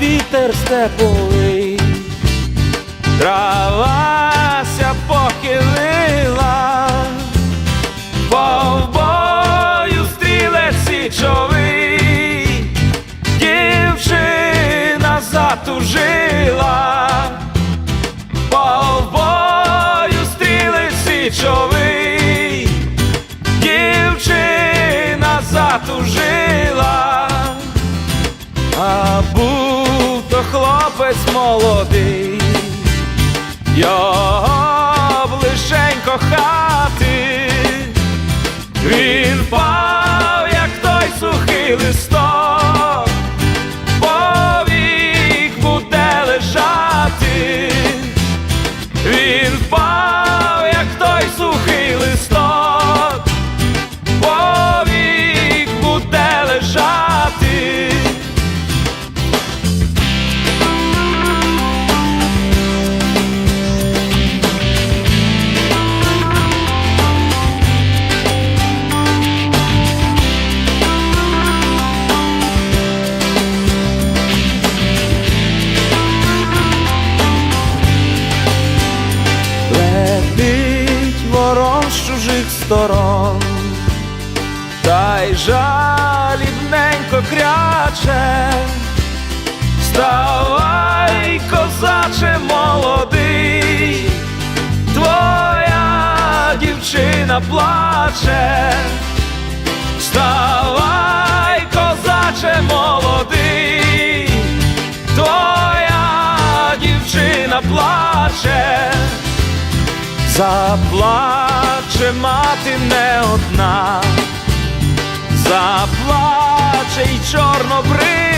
вітер степовий, травася похилила, повбою стрілець січовий, дівчина затужила, повбою стрілець січовий, дівчина затужила. Хлопець молодий, я лишень кохати, сторон, та й жалібненько кряче, вставай, козаче молодий, твоя дівчина плаче, вставай, Заплаче мати не одна, заплаче й чорнобрива,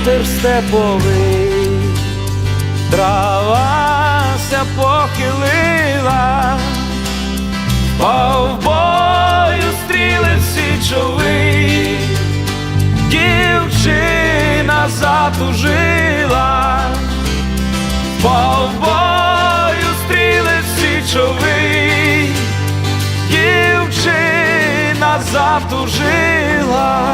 вітер степовий, травася похилила, Повбою стрілець січовий, дівчина затужила, Повбою стрілець січовий, дівчина затужила.